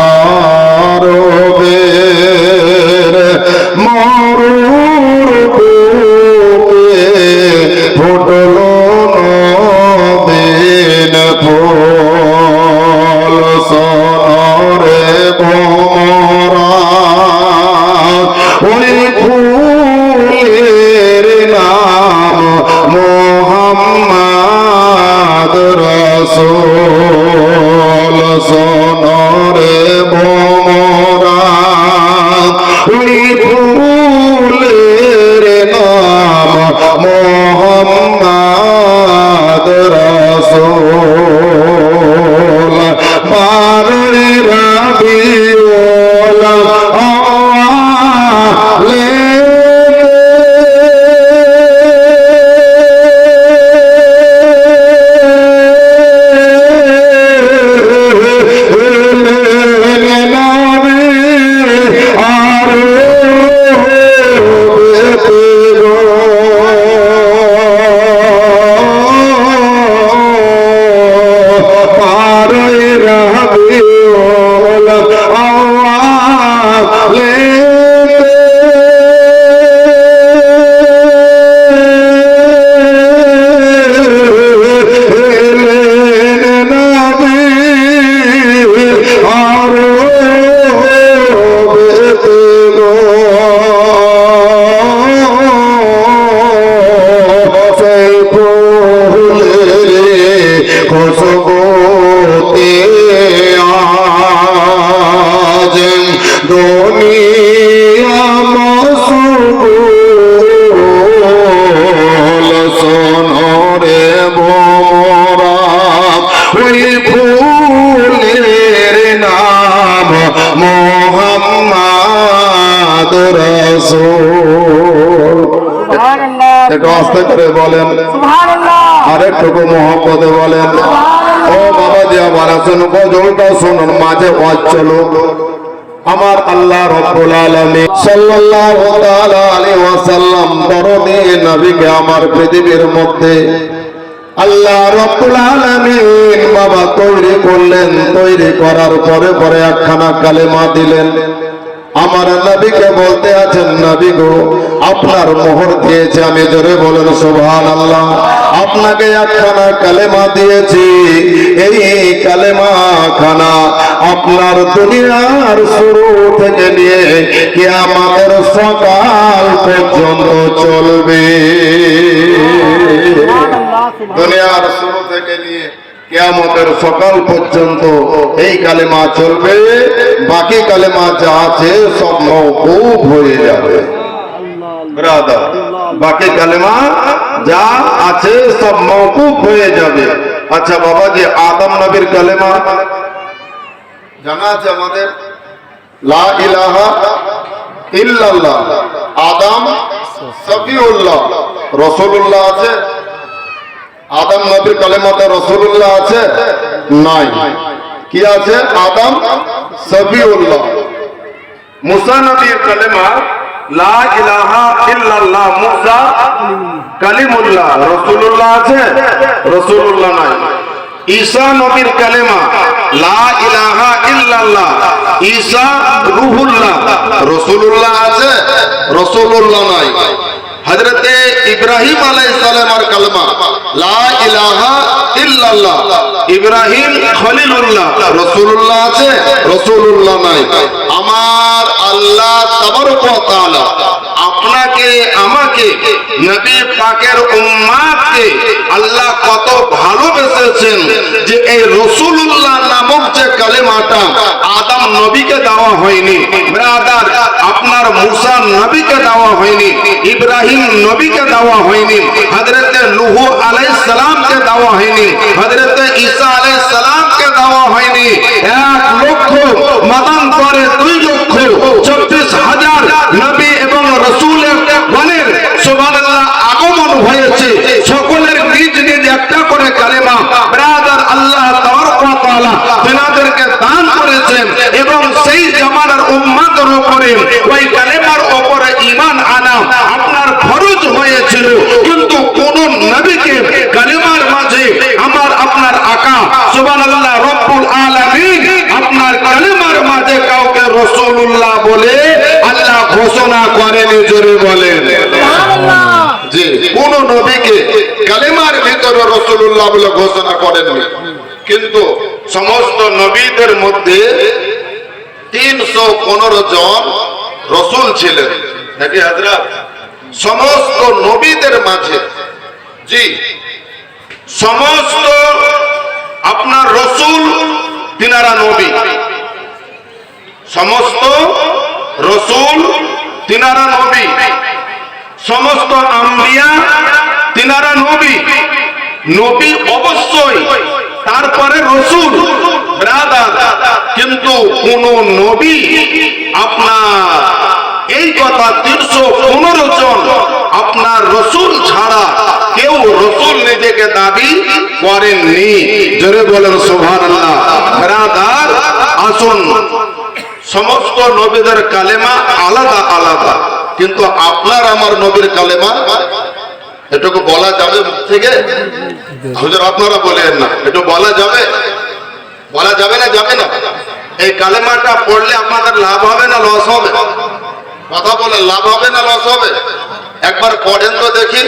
আরবের দুনিয়া মসুল সোনরে ভোমরা ওই ফুলের নাম মোহাম্মদ রসুল। একটু আস্তে করে বলেন। আরেকটুকু মোহাম্মদে বলেন। ও বাবা দিয়া বারাসন গজলটা শুনুন মাঝে ওয়াজ চলো আমার আল্লাহ রব্বুল আলামিন সাল্লাল্লাহু তাআলা আলাইহি ওয়াসাল্লাম পরমে নবীকে আমার পৃথিবীর মধ্যে আল্লাহ রব্বুল আলামিন বাবা তৈরি করলেন, তৈরি করার পরে পরে একখানা কালেমা দিলেন। আমার নবীকে বলতে আছেন, নবী গো আপনার মোহর দিয়েছে আমি জোরে বলেন সুবহান আল্লাহ আপনাকে একখানা কালেমা দিয়েছি। এই কালেমা খানা আপনার দুনিয়ার শুরু থেকে নিয়ে কিয়ামতের সকাল পর্যন্ত চলবে। দুনিয়ার শুরু থেকে নিয়ে কেয়ামতের সকাল পর্যন্ত এই কালেমা চলবে। বাকি কালেমা যা আছে সব মৌকুফ হয়ে যাবে। বাকি কালেমা যা আছে সব মৌকুফ হয়ে যাবে। আচ্ছা বাবা যে আদম নবীর কালেমা জানা আছে আমাদের? লা ইলাহা ইল্লাল্লাহ। আদম আছে? আছে? নাই। কি আছে? আদম মুসা নবীর কালেমা লা ইলাহা ইল্লাল্লাহ মুসা কালিমুল্লাহ। রসুল্লাহ আছে? রসুল্লাহ নাই। ঈসা নবীর কালেমা, লা ইলাহা ইল্লাল্লাহ। ঈসা রুহুল্লাহ। রসুল্লাহ আছে? রসুল্লাহ নাই। হজরতে ইব্রাহিম আলাইহিস সালামের কালেমা, লা ইলাহা ইল্লাল্লাহ। ইব্রাহিম খলিলুল্লাহ। রাসূলুল্লাহ আছে? রাসূলুল্লাহ নাই। আল্লাহ আপনাকে, আমাকে, নবী পাকের উম্মাতকে আল্লাহ কত ভালোবেসেছেন যে এই রাসূলুল্লাহ নামক যে কালেমাটা আদম নবীকে দেওয়া হয়নি, ব্রাদার আপনার মুসা নবীকে দেওয়া হয়নি, ইব্রাহিম নবীকে দেওয়া হয়নি, হযরতে নূহ আলাইহিস সালামকে দেওয়া হয়নি, হযরতে ঈসা আলাইহিস সালামকে দেওয়া হয়নি। এক লক্ষ মাদান করে দুই লক্ষ চব্বিশ হাজার নবী এবং রসুলের গণের সুবহানাল্লাহ আগমন হয়েছে সকলের নিজ নিজ একটা করে কালেমা ব্রাদার আল্লাহ তাবারক ওয়া তাআলা তেনাদেরকে দান করেছেন এবং সেই জামানার উম্মতের উপরে ওই কালেমার উপরে ঈমান আনা আপনার ফরজ হয়েছিল কিন্তু কোন নবীকে কালেমার মাঝে আমার আপনার আকা সুবহানাল্লাহ রব্বুল আলামিন আপনার বলে আল্লাহ ঘোষণা করেনি জোরে বলেন। যে কোন নবীকে কালেমার ভিতরে রসুল্লাহ বলে ঘোষণা করেননি। কিন্তু সমস্ত নবীদের মধ্যে তিনশো পনেরো জন রসুল ছিলেন। নাকি সমস্ত নবীদের মাঝে জি সমস্ত আপনার রসুল তিনারা নবী। সমস্ত রসুল তিনারা নবী। সমস্ত আম্বিয়া তিনারা নবী। নবী অবশ্যই, তারপরে রসুল। কিন্তু কোন নবী আপনার এই কথা তিনশো পনেরো জন আপনার রসুল ছাড়া কেউ রসুল নিজেকে দাবি করেননি। জোরে বলেন সোভান আসুন। সমস্ত নবীদের কালেমা আলাদা আলাদা। কিন্তু আপনার, আমার নবীর কালেমা, এটুকু বলা যাবে থেকে? হুজুর, আপনারা বলেন না একটু বলা যাবে? বলা যাবে না যাবে না? এই কালেমাটা পড়লে আপনাদের লাভ হবে না লস হবে? কথা বলে লাভ হবে না লস হবে? একবার পড়েন তো দেখি।